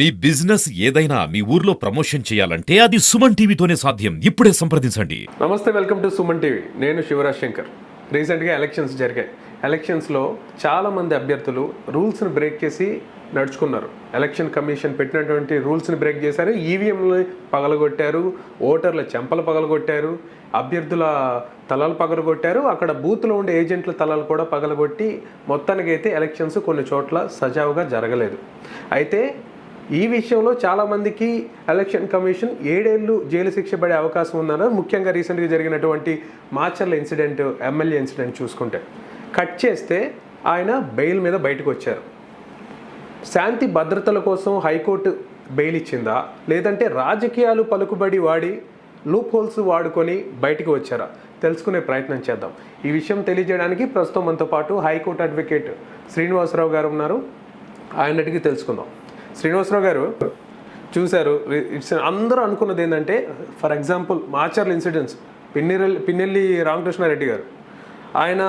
మీ business ఏదైనా మీ ఊర్లో promotion చేయాలంటే అది సుమన్ టీవీతోనే సాధ్యం. ఇప్పుడే సంప్రదించండి. నమస్తే వెల్కమ్ టు సుమన్ టీవీ. నేను శివరాజ్ శంకర్. రీసెంట్గా ఎలక్షన్స్ జరిగాయి. ఎలక్షన్స్లో చాలామంది అభ్యర్థులు రూల్స్ని బ్రేక్ చేసి నడుచుకున్నారు. ఎలక్షన్ కమిషన్ పెట్టినటువంటి రూల్స్ని బ్రేక్ చేశారు. ఈవీఎంలు పగలగొట్టారు ఓటర్ల చెంపలు పగలగొట్టారు అభ్యర్థుల తలలు పగలగొట్టారు. అక్కడ బూత్లో ఉండే ఏజెంట్ల తలలు కూడా పగలగొట్టి మొత్తానికైతే ఎలక్షన్స్ కొన్ని చోట్ల సజావుగా జరగలేదు. అయితే ఈ విషయంలో చాలామందికి ఎలక్షన్ కమిషన్ ఏడేళ్ళు జైలు శిక్ష పడే అవకాశం ఉందన్న ముఖ్యంగా రీసెంట్గా జరిగినటువంటి మాచర్ల ఇన్సిడెంట్ ఎమ్మెల్యే ఇన్సిడెంట్ చూసుకుంటే. కట్ చేస్తే ఆయన బెయిల్ మీద బయటకు వచ్చారు. శాంతి భద్రతల కోసం హైకోర్టు బెయిల్ ఇచ్చిందా? లేదంటే రాజకీయాలు పలుకుబడి వాడి లూప్ హోల్స్ వాడుకొని బయటికి వచ్చారా? తెలుసుకునే ప్రయత్నం చేద్దాం. ఈ విషయం తెలియజేయడానికి ప్రస్తుతం మనతో పాటు హైకోర్టు అడ్వకేట్ శ్రీనివాసరావు గారు ఉన్నారు. ఆయన అడిగి తెలుసుకుందాం. శ్రీనివాసరావు గారు చూశారు. ఇట్స్ అందరూ అనుకున్నది ఏంటంటే for example Macherla incidents Pinnelli Pinnelli Ramakrishna Reddy garu. ఆయన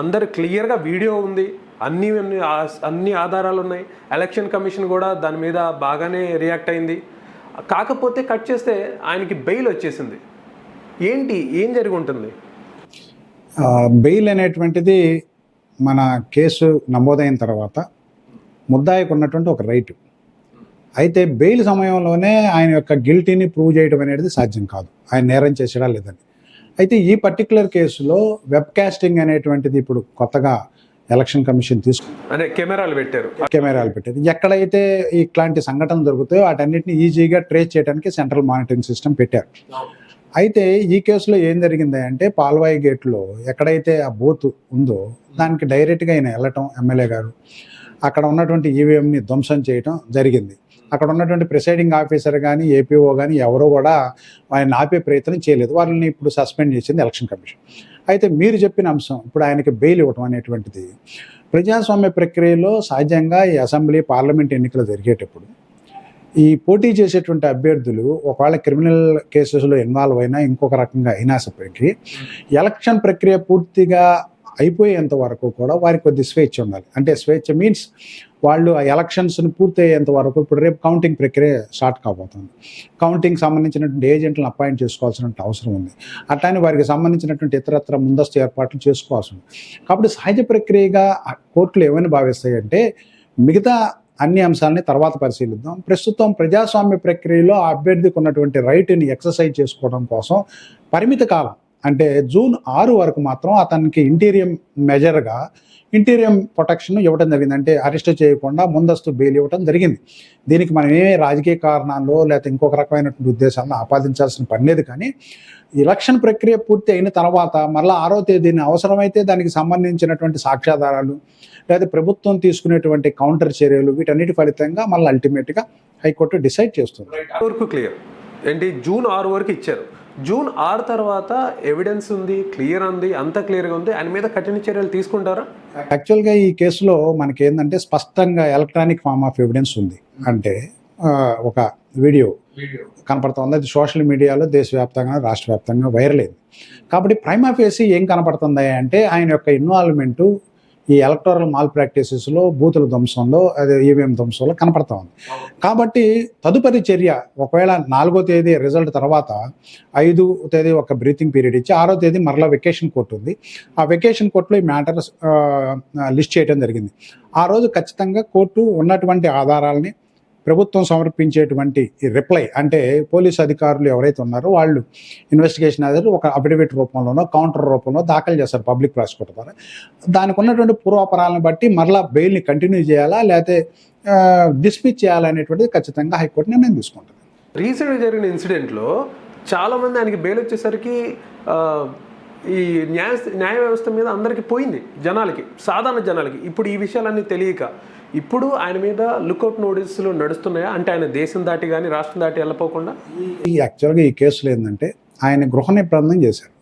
అందరు క్లియర్గా వీడియో ఉంది. అన్ని అన్ని ఆధారాలు ఉన్నాయి. ఎలక్షన్ కమిషన్ కూడా దాని మీద బాగానే రియాక్ట్ అయింది. కాకపోతే కట్ చేస్తే ఆయనకి బెయిల్ వచ్చేసింది. ఏంటి ఏం జరిగి ఉంటుంది? బెయిల్ అనేటువంటిది మన కేసు నమోదైన తర్వాత ముద్దాయికి ఉన్నటువంటి ఒక రైట్. అయితే బెయిల్ సమయంలోనే ఆయన యొక్క గిల్టీని ప్రూవ్ చేయడం అనేది సాధ్యం కాదు. ఆయన నేరం చేసాడా లేదని అయితే ఈ పర్టికులర్ కేసులో వెబ్ కాస్టింగ్ అనేటువంటిది ఇప్పుడు కొత్తగా ఎలక్షన్ కమిషన్ తీసుకు అంటే కెమెరాలు పెట్టారు. కెమెరాలు పెట్టారు. ఎక్కడైతే ఇట్లాంటి సంఘటనలు దొరుకుతాయో వాటన్నిటిని ఈజీగా ట్రేస్ చేయడానికి సెంట్రల్ మానిటరింగ్ సిస్టమ్ పెట్టారు. అయితే ఈ కేసులో ఏం జరిగింది అంటే పాల్వాయి గేట్లో ఎక్కడైతే ఆ బూత్ ఉందో దానికి డైరెక్ట్గా ఆయన వెళ్ళటం ఎమ్మెల్యే గారు. అక్కడ ఉన్నటువంటి ఈవీఎంని ధ్వంసం చేయటం జరిగింది. అక్కడ ఉన్నటువంటి ప్రిసైడింగ్ ఆఫీసర్ కానీ ఏపీఓ కానీ ఎవరో కూడా ఆయన ఆపే ప్రయత్నం చేయలేదు. వాళ్ళని ఇప్పుడు సస్పెండ్ చేసింది ఎలక్షన్ కమిషన్. అయితే మీరు చెప్పిన అంశం ఇప్పుడు ఆయనకి బెయిల్ ఇవ్వటం అనేటువంటిది ప్రజాస్వామ్య ప్రక్రియలో సహజంగా ఈ అసెంబ్లీ పార్లమెంట్ ఎన్నికలు జరిగేటప్పుడు ఈ పోటీ చేసేటువంటి అభ్యర్థులు ఒకవేళ క్రిమినల్ కేసెస్లో ఇన్వాల్వ్ అయినా ఇంకొక రకంగా అయినా అయినప్పటికీ ఎలక్షన్ ప్రక్రియ పూర్తిగా అయిపోయేంత వరకు కూడా వారికి కొద్ది స్వేచ్ఛ ఉండాలి. అంటే స్వేచ్ఛ మీన్స్ వాళ్ళు ఆ ఎలక్షన్స్ని పూర్తి అయ్యేంత వరకు ఇప్పుడు రేపు కౌంటింగ్ ప్రక్రియ స్టార్ట్ కాబోతుంది. కౌంటింగ్ సంబంధించినటువంటి ఏజెంట్లను అపాయింట్ చేసుకోవాల్సిన అవసరం ఉంది. అట్లానే వారికి సంబంధించినటువంటి ఇతరత్ర ముందస్తు ఏర్పాట్లు చేసుకోవాల్సి ఉంది. కాబట్టి సహజ ప్రక్రియగా కోర్టులు ఏమని భావిస్తాయంటే మిగతా అన్ని అంశాలని తర్వాత పరిశీలిద్దాం. ప్రస్తుతం ప్రజాస్వామ్య ప్రక్రియలో ఆ అభ్యర్థికి ఉన్నటువంటి రైట్ని ఎక్సర్సైజ్ చేసుకోవడం కోసం పరిమిత కాలం అంటే జూన్ ఆరు వరకు మాత్రం అతనికి ఇంటీరియం మెజర్గా ఇంటీరియం ప్రొటెక్షన్ ఇవ్వడం జరిగింది. అంటే అరెస్ట్ చేయకుండా ముందస్తు బెయిల్ ఇవ్వడం జరిగింది. దీనికి మనం ఏ రాజకీయ కారణాల్లో లేకపోతే ఇంకొక రకమైనటువంటి ఉద్దేశాలను ఆపాదించాల్సిన పని లేదు. కానీ ఎలక్షన్ ప్రక్రియ పూర్తి అయిన తర్వాత మళ్ళీ ఆరో తేదీని అవసరమైతే దానికి సంబంధించినటువంటి సాక్ష్యాధారాలు లేదా ప్రభుత్వం తీసుకునేటువంటి కౌంటర్ చర్యలు వీటన్నిటి ఫలితంగా మళ్ళీ అల్టిమేట్గా హైకోర్టు డిసైడ్ చేస్తుంది. వరకు క్లియర్ ఏంటి? జూన్ ఆరు వరకు ఇచ్చారు. జూన్ ఆరు తర్వాత ఎవిడెన్స్ ఉంది క్లియర్ ఉంది అంత క్లియర్గా ఉంది. ఆయన మీద కఠిన చర్యలు తీసుకుంటారా? యాక్చువల్గా ఈ కేసులో మనకి ఏంటంటే స్పష్టంగా ఎలక్ట్రానిక్ ఫార్మ్ ఆఫ్ ఎవిడెన్స్ ఉంది. అంటే ఒక వీడియో కనపడుతుంది. అది సోషల్ మీడియాలో దేశవ్యాప్తంగా రాష్ట్ర వ్యాప్తంగా వైరల్ అయింది. కాబట్టి ప్రైమ్ ఫేసి ఏం కనపడుతుంది అంటే ఆయన యొక్క ఇన్వాల్వ్మెంటు ఈ ఎలక్టోరల్ మాల్ ప్రాక్టీసెస్లో బూతుల ధ్వంసంలో అదే ఈవీఎం ధ్వంసంలో కనపడతా ఉంది. కాబట్టి తదుపరి చర్య ఒకవేళ నాలుగో తేదీ రిజల్ట్ తర్వాత ఐదు తేదీ ఒక బ్రీతింగ్ పీరియడ్ ఇచ్చి ఆరో తేదీ మరలా వెకేషన్ కోర్టు ఉంది. ఆ వెకేషన్ కోర్టులో ఈ మ్యాటర్ లిస్ట్ చేయడం జరిగింది. ఆ రోజు ఖచ్చితంగా కోర్టు ఉన్నటువంటి ఆధారాలని ప్రభుత్వం సమర్పించేటువంటి రిప్లై అంటే పోలీస్ అధికారులు ఎవరైతే ఉన్నారో వాళ్ళు ఇన్వెస్టిగేషన్ అధికారులు ఒక అఫిడవిట్ రూపంలోనో కౌంటర్ రూపంలో దాఖలు చేస్తారు పబ్లిక్ ప్రాసిక్యూటర్ ద్వారా. దానికి ఉన్నటువంటి పూర్వాపరాలను బట్టి మరలా బెయిల్ని కంటిన్యూ చేయాలా లేకపోతే డిస్మిస్ చేయాలనేటువంటిది ఖచ్చితంగా హైకోర్టు నిర్ణయం తీసుకుంటుంది. రీసెంట్గా జరిగిన ఇన్సిడెంట్లో చాలామంది ఆయనకి బెయిల్ వచ్చేసరికి ఈ న్యాయ న్యాయ వ్యవస్థ మీద అందరికీ పోయింది జనాలకి సాధారణ జనాలకి. ఇప్పుడు ఈ విషయాలన్నీ తెలియక ఇప్పుడు ఆయన మీద లుకౌట్ నోటీసులు నడుస్తున్నాయా? అంటే ఆయన దేశం దాటి కానీ రాష్ట్రం దాటి వెళ్ళపోకుండా? ఈ యాక్చువల్గా ఈ కేసులు ఏంటంటే ఆయన గృహ నిర్బంధం చేశారు.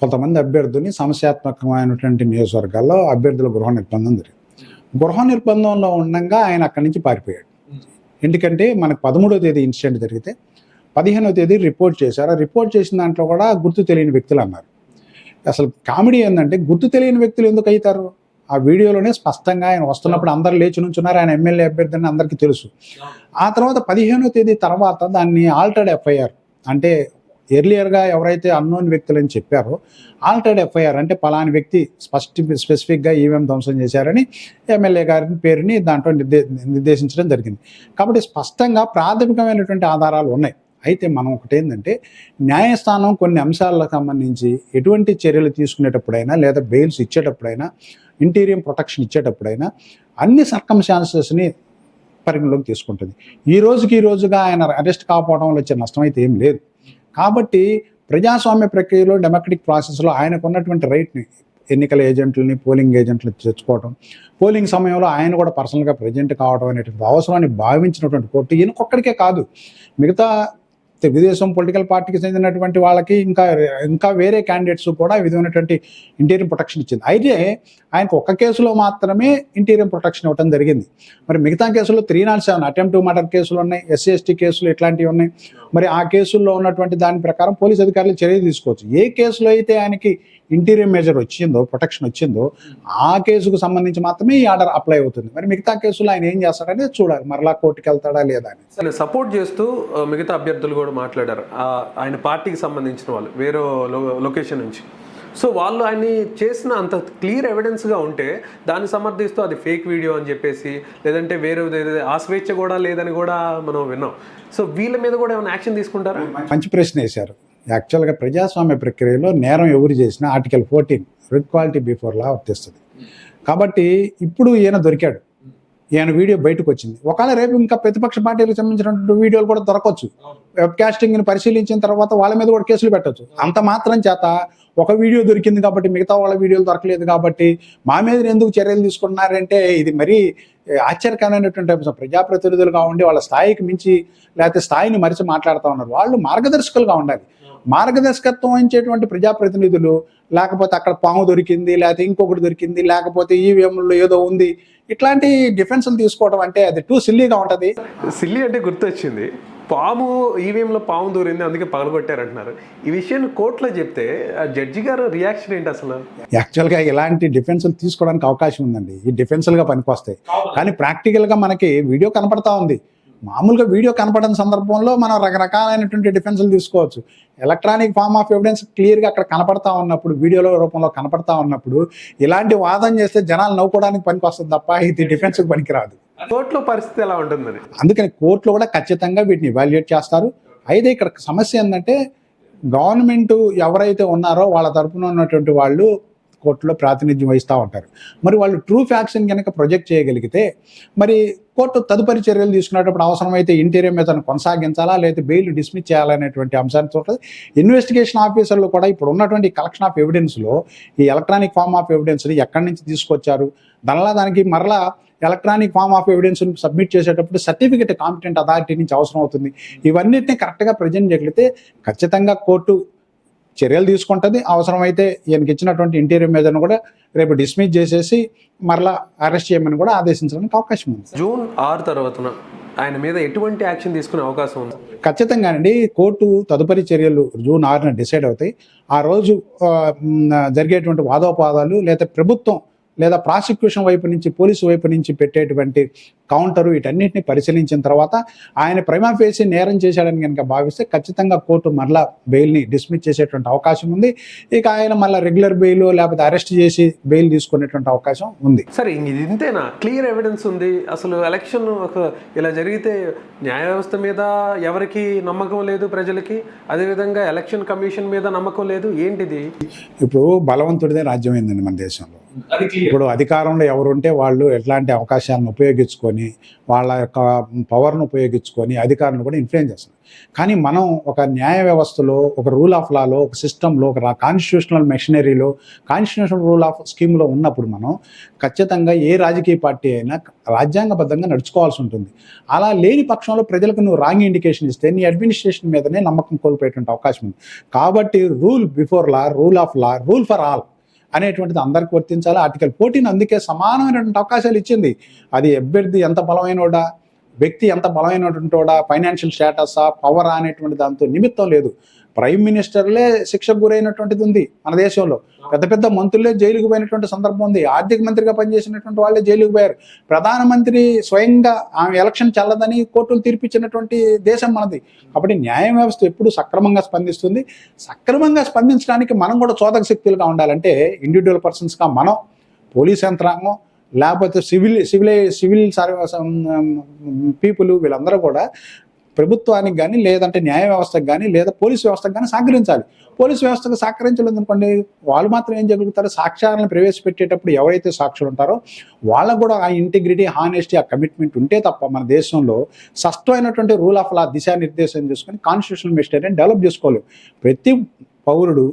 కొంతమంది అభ్యర్థుల్ని సమస్యాత్మకమైనటువంటి నియోజకవర్గాల్లో అభ్యర్థుల గృహ నిర్బంధం జరిగింది. గృహ నిర్బంధంలో ఉండగా ఆయన అక్కడి నుంచి పారిపోయాడు. ఎందుకంటే మనకు పదమూడో తేదీ ఇన్సిడెంట్ జరిగితే పదిహేనవ తేదీ రిపోర్ట్ చేశారు. ఆ రిపోర్ట్ చేసిన దాంట్లో కూడా గుర్తు తెలియని వ్యక్తులు అన్నారు. అసలు కామెడీ ఏంటంటే గుర్తు తెలియని వ్యక్తులు ఎందుకు అవుతారు? ఆ వీడియోలోనే స్పష్టంగా ఆయన వస్తున్నప్పుడు అందరు లేచి నుంచున్నారు. ఆయన ఎమ్మెల్యే అభ్యర్థి అని అందరికీ తెలుసు. ఆ తర్వాత పదిహేనో తేదీ తర్వాత దాన్ని ఆల్టర్డ్ ఎఫ్ఐఆర్ అంటే ఎర్లియర్గా ఎవరైతే అన్నోన్ వ్యక్తులని చెప్పారో ఆల్టర్డ్ ఎఫ్ఐఆర్ అంటే పలాని వ్యక్తి స్పష్టి స్పెసిఫిక్గా ఈవీఎం ధ్వంసం చేశారని ఎమ్మెల్యే గారి పేరుని దాంట్లో నిర్దే నిర్దేశించడం జరిగింది. కాబట్టి స్పష్టంగా ప్రాథమికమైనటువంటి ఆధారాలు ఉన్నాయి. అయితే మనం ఒకటి ఏంటంటే న్యాయస్థానం కొన్ని అంశాలకు సంబంధించి ఎటువంటి చర్యలు తీసుకునేటప్పుడైనా లేదా బెయిల్స్ ఇచ్చేటప్పుడైనా ఇంటీరియం ప్రొటెక్షన్ ఇచ్చేటప్పుడైనా అన్ని సర్కమ్స్టాన్సెస్ని పరిగణలోకి తీసుకుంటుంది. ఈ రోజుకి ఈ రోజుగా ఆయన అరెస్ట్ కాకపోవడం వచ్చే నష్టం అయితే ఏం లేదు. కాబట్టి ప్రజాస్వామ్య ప్రక్రియలో డెమోక్రటిక్ ప్రాసెస్లో ఆయనకు ఉన్నటువంటి రైట్ని ఎన్నికల ఏజెంట్లని పోలింగ్ ఏజెంట్లని తెచ్చుకోవడం పోలింగ్ సమయంలో ఆయన కూడా పర్సనల్గా ప్రజెంట్ కావడం అనేటువంటి అవసరాన్ని భావించినటువంటి కోర్టు ఈయనకొక్కడికే కాదు. మిగతా తెలుగుదేశం పొలిటికల్ పార్టీకి చెందినటువంటి వాళ్ళకి ఇంకా ఇంకా వేరే క్యాండిడేట్స్ కూడా విధమైనటువంటి ఇంటీరియం ప్రొటెక్షన్ ఇచ్చింది. అయితే ఆయనకు ఒక్క కేసులో మాత్రమే ఇంటీరియం ప్రొటెక్షన్ ఇవ్వడం జరిగింది. మరి మిగతా కేసుల్లో three not seven attempt murder కేసులు ఉన్నాయి ఎస్సీ ఎస్టీ కేసులు ఇట్లాంటివి ఉన్నాయి. మరి ఆ కేసుల్లో ఉన్నటువంటి దాని ప్రకారం పోలీస్ అధికారులు చర్య తీసుకోవచ్చు. ఏ కేసులో అయితే ఆయనకి ఇంటీరియం మేజర్ వచ్చిందో ప్రొటెక్షన్ వచ్చిందో ఆ కేసుకు సంబంధించి మాత్రమే ఈ ఆర్డర్ అప్లై అవుతుంది. మరి మిగతా కేసులో ఆయన ఏం చేస్తాడనేది చూడాలి. మరలా కోర్టుకి వెళ్తాడా లేదా అని. సపోర్ట్ చేస్తూ మిగతా అభ్యర్థులు కూడా మాట్లాడారు. ఆయన పార్టీకి సంబంధించిన వాళ్ళు వేరే లొకేషన్ నుంచి. సో వాళ్ళు ఆయన్ని చేసిన అంత క్లియర్ ఎవిడెన్స్గా ఉంటే దాన్ని సమర్థిస్తూ అది ఫేక్ వీడియో అని చెప్పేసి లేదంటే వేరే ఆ స్వేచ్ఛ కూడా లేదని కూడా మనం విన్నాం. సో వీళ్ళ మీద కూడా ఏమైనా యాక్షన్ తీసుకుంటారా? మంచి ప్రశ్న వేశారు. యాక్చువల్గా ప్రజాస్వామ్య ప్రక్రియలో నేరం ఎవరు చేసినా article fourteen equality before law వర్తిస్తుంది. కాబట్టి ఇప్పుడు ఈయన దొరికాడు. ఈయన వీడియో బయటకు వచ్చింది. ఒకవేళ రేపు ఇంకా ప్రతిపక్ష పార్టీలకు సంబంధించినటువంటి వీడియోలు కూడా దొరకవచ్చు వెబ్ కాస్టింగ్ని పరిశీలించిన తర్వాత వాళ్ళ మీద కూడా కేసులు పెట్టవచ్చు అంత మాత్రం చేత ఒక వీడియో దొరికింది కాబట్టి మిగతా వాళ్ళ వీడియోలు దొరకలేదు కాబట్టి మా మీద ఎందుకు చర్యలు తీసుకుంటున్నారంటే ఇది మరీ ఆశ్చర్యకరమైనటువంటి అంశం. ప్రజాప్రతినిధులుగా ఉండి వాళ్ళ స్థాయికి మించి లేకపోతే స్థాయిని మరిచి మాట్లాడుతూ ఉన్నారు. వాళ్ళు మార్గదర్శకులుగా ఉండాలి. మార్గదర్శకత్వం వహించేటువంటి ప్రజాప్రతినిధులు లేకపోతే అక్కడ పాము దొరికింది లేకపోతే ఇంకొకటి దొరికింది లేకపోతే ఈవీఎంలో ఏదో ఉంది. ఇట్లాంటి డిఫెన్స్లు తీసుకోవడం అంటే అది టూ సిల్లీగా ఉంటుంది. సిల్లి అంటే గుర్తొచ్చింది. పాము ఈవీఎంలో పాము దూరింది అందుకే పగలగొట్టారంటున్నారు. ఈ విషయాన్ని కోర్టులో చెప్తే ఆ జడ్జి గారు రియాక్షన్ ఏంటి అసలు? యాక్చువల్గా ఇలాంటి డిఫెన్స్లు తీసుకోవడానికి అవకాశం ఉందండి. ఈ డిఫెన్స్లుగా పనికొస్తాయి. కానీ ప్రాక్టికల్గా మనకి వీడియో కనపడతా ఉంది. మామూలుగా వీడియో కనపడని సందర్భంలో మనం రకరకాలైనటువంటి డిఫెన్స్లు తీసుకోవచ్చు. ఎలక్ట్రానిక్ ఫార్మ్ ఆఫ్ ఎవిడెన్స్ క్లియర్గా అక్కడ కనపడతా ఉన్నప్పుడు వీడియోలో రూపంలో కనపడతా ఉన్నప్పుడు ఇలాంటి వాదన చేస్తే జనాలు నవ్వుకోవడానికి పనికి వస్తుంది తప్ప ఇది డిఫెన్స్కి పనికిరాదు. కోర్టులో పరిస్థితి ఎలా ఉంటుంది అందుకని కోర్టులో కూడా ఖచ్చితంగా వీటిని ఇవాల్యుయేట్ చేస్తారు. అయితే ఇక్కడ సమస్య ఏంటంటే గవర్నమెంట్ ఎవరైతే ఉన్నారో వాళ్ళ తరపున ఉన్నటువంటి వాళ్ళు కోర్టులో ప్రాతినిధ్యం వహిస్తూ ఉంటారు. మరి వాళ్ళు ట్రూ ఫ్యాక్షన్ కనుక ప్రొజెక్ట్ చేయగలిగితే మరి కోర్టు తదుపరి చర్యలు తీసుకునేటప్పుడు అవసరమైతే ఇంటీరియర్ మీద కొనసాగించాలా లేదా బెయిల్ డిస్మిస్ చేయాలనేటువంటి అంశాన్ని ఉంటుంది. ఇన్వెస్టిగేషన్ ఆఫీసర్లు కూడా ఇప్పుడు ఉన్నటువంటి కలెక్షన్ ఆఫ్ ఎవిడెన్స్లో ఈ ఎలక్ట్రానిక్ ఫార్మ్ ఆఫ్ ఎవిడెన్స్ని ఎక్కడి నుంచి తీసుకొచ్చారు? దానిలా దానికి మరలా electronic form of evidence submit చేసేటప్పుడు సర్టిఫికేట్ కాంపిటెంట్ అథారిటీ నుంచి అవసరం అవుతుంది. ఇవన్నిటిని కరెక్ట్గా ప్రజెంట్ చేయగలిగితే ఖచ్చితంగా కోర్టు చర్యలు తీసుకుంటుంది. అవసరమైతే ఈయనకి ఇచ్చినటువంటి ఇంటీరియర్ మీదను కూడా రేపు డిస్మిస్ చేసేసి మరలా అరెస్ట్ చేయమని కూడా ఆదేశించడానికి అవకాశం ఉంది. జూన్ ఆరు తర్వాతన ఆయన మీద ఎటువంటి యాక్షన్ తీసుకునే అవకాశం ఉంది? ఖచ్చితంగానండి కోర్టు తదుపరి చర్యలు జూన్ ఆరున డిసైడ్ అవుతాయి. ఆ రోజు జరిగేటువంటి వాదోపాదాలు లేదా ప్రభుత్వం లేదా ప్రాసిక్యూషన్ వైపు నుంచి పోలీసు వైపు నుంచి పెట్టేటువంటి కౌంటరు వీటన్నిటిని పరిశీలించిన తర్వాత ఆయన ప్రైమా ఫేసి నేరం చేశాడని కనుక భావిస్తే ఖచ్చితంగా కోర్టు మరలా బెయిల్ని డిస్మిస్ చేసేటువంటి అవకాశం ఉంది. ఇక ఆయన మళ్ళీ రెగ్యులర్ బెయిల్ లేకపోతే అరెస్ట్ చేసి బెయిల్ తీసుకునేటువంటి అవకాశం ఉంది. సరే ఇది ఇంతేనా? క్లియర్ ఎవిడెన్స్ ఉంది. అసలు ఎలక్షన్ ఒక ఇలా జరిగితే న్యాయ వ్యవస్థ మీద ఎవరికి నమ్మకం లేదు ప్రజలకి? అదేవిధంగా ఎలక్షన్ కమిషన్ మీద నమ్మకం లేదు. ఏంటిది? ఇప్పుడు బలవంతుడిదే రాజ్యం అయిందండి మన దేశంలో. ఇప్పుడు అధికారంలో ఎవరుంటే వాళ్ళు ఎట్లాంటి అవకాశాలను ఉపయోగించుకొని వాళ్ళ యొక్క పవర్ను ఉపయోగించుకొని అధికారులను కూడా ఇన్ఫ్లుయెన్స్ చేస్తున్నారు. కానీ మనం ఒక న్యాయ వ్యవస్థలో ఒక రూల్ ఆఫ్ లాలో ఒక సిస్టంలో ఒక కాన్స్టిట్యూషనల్ మెషినరీలో కాన్స్టిట్యూషనల్ రూల్ ఆఫ్ స్కీమ్లో ఉన్నప్పుడు మనం ఖచ్చితంగా ఏ రాజకీయ పార్టీ అయినా రాజ్యాంగబద్ధంగా నడుచుకోవాల్సి ఉంటుంది. అలా లేని పక్షంలో ప్రజలకు నువ్వు రాంగ్ ఇండికేషన్ ఇస్తే నీ అడ్మినిస్ట్రేషన్ మీదనే నమ్మకం కోల్పోయేటువంటి అవకాశం ఉంది. కాబట్టి rule before law rule of law rule for all అనేటువంటిది అందరికి వర్తించాలి? ఆర్టికల్ ఫోర్టీన్ అందుకే సమానమైనటువంటి అవకాశాలు ఇచ్చింది. అది అభ్యర్థి ఎంత బలమైనోడా వ్యక్తి ఎంత బలమైనటువంటి వాడా ఫైనాన్షియల్ స్టేటసా పవర్ అనేటువంటి దాంతో నిమిత్తం లేదు. ప్రైమ్ మినిస్టర్లే శిక్షకు గురైనటువంటిది ఉంది మన దేశంలో. పెద్ద పెద్ద మంత్రులే జైలుకు పోయినటువంటి సందర్భం ఉంది. ఆర్థిక మంత్రిగా పనిచేసినటువంటి వాళ్ళే జైలుకు పోయారు. ప్రధానమంత్రి స్వయంగా ఆమె ఎలక్షన్ చల్లదని కోర్టులు తీర్పిచ్చినటువంటి దేశం మనది. కాబట్టి న్యాయ వ్యవస్థ ఎప్పుడు సక్రమంగా స్పందిస్తుంది. సక్రమంగా స్పందించడానికి మనం కూడా చోదక శక్తులుగా ఉండాలంటే ఇండివిజువల్ పర్సన్స్గా మనం పోలీస్ యంత్రాంగం లేకపోతే civil civil civil service people వీళ్ళందరూ కూడా ప్రభుత్వానికి కానీ లేదంటే న్యాయ వ్యవస్థకు కానీ లేదా పోలీస్ వ్యవస్థకు కానీ సహకరించాలి. పోలీస్ వ్యవస్థకు సహకరించలేదు అనుకోండి వాళ్ళు మాత్రం ఏం చేయగలుగుతారు? సాక్ష్యాలను ప్రవేశపెట్టేటప్పుడు ఎవరైతే సాక్షులు ఉంటారో వాళ్ళకు కూడా ఆ ఇంటిగ్రిటీ హానెస్టీ ఆ కమిట్మెంట్ ఉంటే తప్ప మన దేశంలో స్పష్టమైనటువంటి రూల్ ఆఫ్ లా దిశానిర్దేశం చేసుకొని కాన్స్టిట్యూషనల్ మెజిస్ట్రేట్ డెవలప్ చేసుకోలేవు ప్రతి పౌరుడు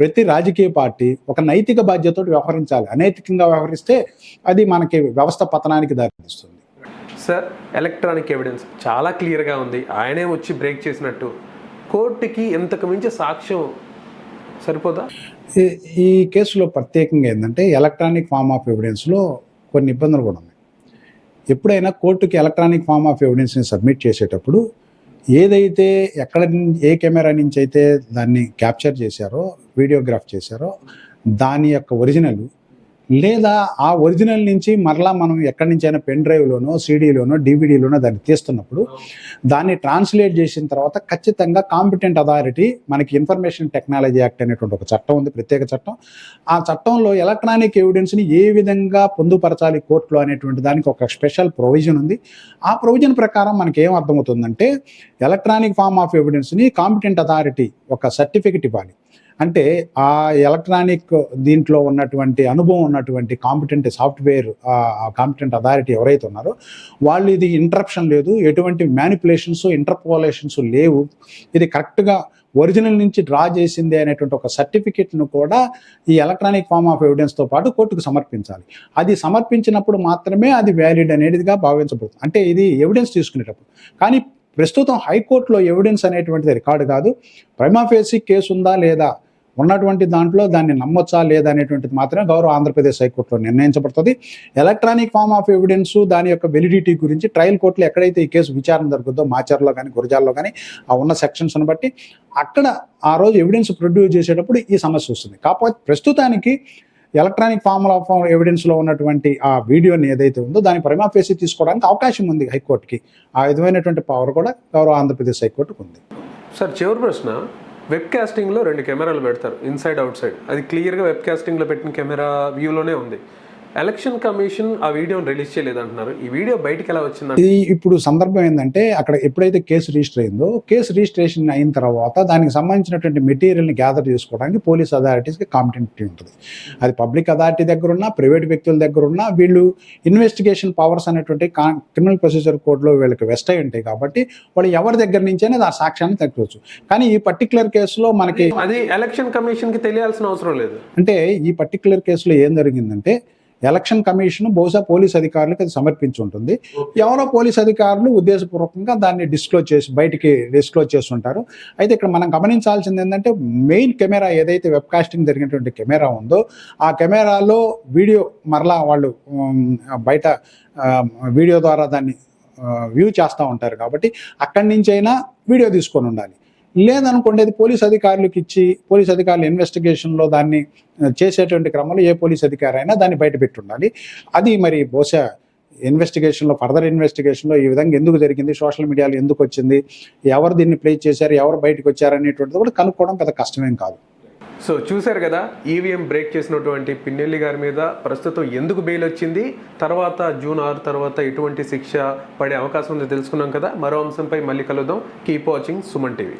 ప్రతి రాజకీయ పార్టీ ఒక నైతిక బాధ్యతతో వ్యవహరించాలి. అనైతికంగా వ్యవహరిస్తే అది మనకి వ్యవస్థ పతనానికి దారితీస్తుంది. Sir electronic evidence. చాలా క్లియర్గా ఉంది. ఆయనే వచ్చి బ్రేక్ చేసినట్టు. కోర్టుకి ఇంతకు మించి సాక్ష్యం సరిపోదా? ఈ- ఈ కేసులో ప్రత్యేకంగా ఏంటంటే ఎలక్ట్రానిక్ ఫార్మ్ ఆఫ్ ఎవిడెన్స్లో కొన్ని ఇబ్బందులు కూడా ఉన్నాయి. ఎప్పుడైనా కోర్టుకి ఎలక్ట్రానిక్ ఫార్మ్ ఆఫ్ ఎవిడెన్స్ని సబ్మిట్ చేసేటప్పుడు ఏదైతే ఎక్కడ ఏ కెమెరా నుంచి అయితే దాన్ని క్యాప్చర్ చేశారో వీడియోగ్రాఫ్ చేశారో దాని యొక్క ఒరిజినల్ లేదా ఆ ఒరిజినల్ నుంచి మరలా మనం ఎక్కడి నుంచైనా పెన్ డ్రైవ్లోనో సీడీలోనో డివిడీలోనో దాన్ని తీస్తున్నప్పుడు దాన్ని ట్రాన్స్లేట్ చేసిన తర్వాత ఖచ్చితంగా కాంపిటెంట్ అథారిటీ మనకి ఇన్ఫర్మేషన్ టెక్నాలజీ యాక్ట్ అనేటువంటి ఒక చట్టం ఉంది ప్రత్యేక చట్టం. ఆ చట్టంలో ఎలక్ట్రానిక్ ఎవిడెన్స్ని ఏ విధంగా పొందుపరచాలి కోర్టులో అనేటువంటి దానికి ఒక స్పెషల్ ప్రొవిజన్ ఉంది. ఆ ప్రొవిజన్ ప్రకారం మనకి ఏం అర్థమవుతుందంటే ఎలక్ట్రానిక్ ఫామ్ ఆఫ్ ఎవిడెన్స్ని కాంపిటెంట్ అథారిటీ ఒక సర్టిఫికెట్ ఇవ్వాలి. అంటే ఆ ఎలక్ట్రానిక్ దీంట్లో ఉన్నటువంటి అనుభవం ఉన్నటువంటి కాంపిటెంట్ సాఫ్ట్వేర్ కాంపిటెంట్ అథారిటీ ఎవరైతే ఉన్నారో వాళ్ళు ఇది ఇంటరప్షన్ లేదు ఎటువంటి మ్యానిపులేషన్స్ ఇంటర్పోలేషన్స్ లేవు. ఇది కరెక్ట్గా ఒరిజినల్ నుంచి డ్రా చేసింది అనేటువంటి ఒక సర్టిఫికెట్ను కూడా ఈ ఎలక్ట్రానిక్ ఫార్మ్ ఆఫ్ ఎవిడెన్స్తో పాటు కోర్టుకు సమర్పించాలి. అది సమర్పించినప్పుడు మాత్రమే అది వ్యాలిడ్ అనేదిగా భావించబడుతుంది. అంటే ఇది ఎవిడెన్స్ తీసుకునేటప్పుడు. కానీ ప్రస్తుతం హైకోర్టులో ఎవిడెన్స్ అనేటువంటిది రికార్డు కాదు. ప్రైమాఫేసి కేసు ఉందా లేదా? ఉన్నటువంటి దాంట్లో దాన్ని నమ్మొచ్చా లేదా అనేటువంటిది మాత్రమే గౌరవ ఆంధ్రప్రదేశ్ హైకోర్టులో నిర్ణయించబడుతుంది. ఎలక్ట్రానిక్ ఫార్మ్ ఆఫ్ ఎవిడెన్స్ దాని యొక్క వెలిడిటీ గురించి ట్రయల్ కోర్టులో ఎక్కడైతే ఈ కేసు విచారణ జరుగుతుందో మాచర్లో కానీ గురజాల్లో కానీ ఆ ఉన్న సెక్షన్స్ని బట్టి అక్కడ ఆ రోజు ఎవిడెన్స్ ప్రొడ్యూస్ చేసేటప్పుడు ఈ సమస్య వస్తుంది. కాకపోతే ప్రస్తుతానికి ఎలక్ట్రానిక్ ఫార్మ్ ఆఫ్ ఎవిడెన్స్లో ఉన్నటువంటి ఆ వీడియోని ఏదైతే ఉందో దాని పరిమాఫేసి తీసుకోవడానికి అవకాశం ఉంది హైకోర్టుకి. ఆ విధమైనటువంటి పవర్ కూడా గౌరవ ఆంధ్రప్రదేశ్ హైకోర్టుకు ఉంది. సార్ చివరి ప్రశ్న. వెబ్ కాస్టింగ్లో రెండు కెమెరాలు పెడతారు ఇన్సైడ్ అవుట్ సైడ్ అది క్లియర్గా వెబ్ కాస్టింగ్లో పెట్టిన కెమెరా వ్యూలోనే ఉంది. ఎలక్షన్ కమిషన్ ఆ వీడియోని రిలీజ్ చేయలేదంటున్నారు. ఈ వీడియో బయటికి ఎలా వచ్చిందంటే? ఇది ఇప్పుడు సందర్భం ఏంటంటే అక్కడ ఎప్పుడైతే కేసు రిజిస్టర్ అయిందో కేసు రిజిస్ట్రేషన్ అయిన తర్వాత దానికి సంబంధించినటువంటి మెటీరియల్ని గ్యాదర్ చేసుకోవడానికి పోలీస్ అథారిటీస్కి కాంపిటెంట్ ఉంటుంది. అది పబ్లిక్ అథారిటీ దగ్గర ఉన్నా ప్రైవేట్ వ్యక్తుల దగ్గర ఉన్నా వీళ్ళు ఇన్వెస్టిగేషన్ పవర్స్ అనేటువంటి క్రిమినల్ ప్రొసీజర్ కోడ్లో వీళ్ళకి వెస్ట్ అయి ఉంటాయి కాబట్టి వాళ్ళు ఎవరి దగ్గర నుంచైనా ఆ సాక్ష్యాన్ని తగ్గవచ్చు కానీ ఈ పర్టికులర్ కేసులో మనకి అది ఎలక్షన్ కమిషన్కి తెలియాల్సిన అవసరం లేదు. అంటే ఈ పర్టికులర్ కేసులో ఏం జరిగిందంటే ఎలక్షన్ కమిషన్ బహుశా పోలీస్ అధికారులకు అది సమర్పించి ఉంటుంది ఎవరో పోలీస్ అధికారులు ఉద్దేశపూర్వకంగా దాన్ని డిస్క్లోజ్ చేసి బయటికి డిస్క్లోజ్ చేస్తుంటారు. అయితే ఇక్కడ మనం గమనించాల్సింది ఏంటంటే మెయిన్ కెమెరా ఏదైతే వెబ్ కాస్టింగ్ జరిగినటువంటి కెమెరా ఉందో ఆ కెమెరాలో వీడియో మరలా వాళ్ళు బయట వీడియో ద్వారా దాన్ని వ్యూ చేస్తూ ఉంటారు కాబట్టి అక్కడి నుంచి అయినా వీడియో తీసుకొని ఉండాలి. లేదనుకోండి అది పోలీస్ అధికారులకు ఇచ్చి పోలీస్ అధికారులు ఇన్వెస్టిగేషన్లో దాన్ని చేసేటువంటి క్రమంలో ఏ పోలీస్ అధికారి అయినా దాన్ని బయట పెట్టి ఉండాలి అది మరి బహుశా ఇన్వెస్టిగేషన్లో ఫర్దర్ ఇన్వెస్టిగేషన్లో ఈ విధంగా ఎందుకు జరిగింది సోషల్ మీడియాలో ఎందుకు వచ్చింది ఎవరు దీన్ని ప్లే చేశారు ఎవరు బయటకు వచ్చారు అనేటువంటిది కూడా కనుక్కోవడం పెద్ద కష్టమేం కాదు. సో చూశారు కదా ఈవీఎం బ్రేక్ చేసినటువంటి పిన్నెల్లి గారి మీద ప్రస్తుతం ఎందుకు బెయిల్ వచ్చింది తర్వాత జూన్ ఆరు తర్వాత ఎటువంటి శిక్ష పడే అవకాశం ఉందో తెలుసుకున్నాం కదా మరో అంశంపై మళ్ళీ కలుద్దాం. Keep watching Suman TV.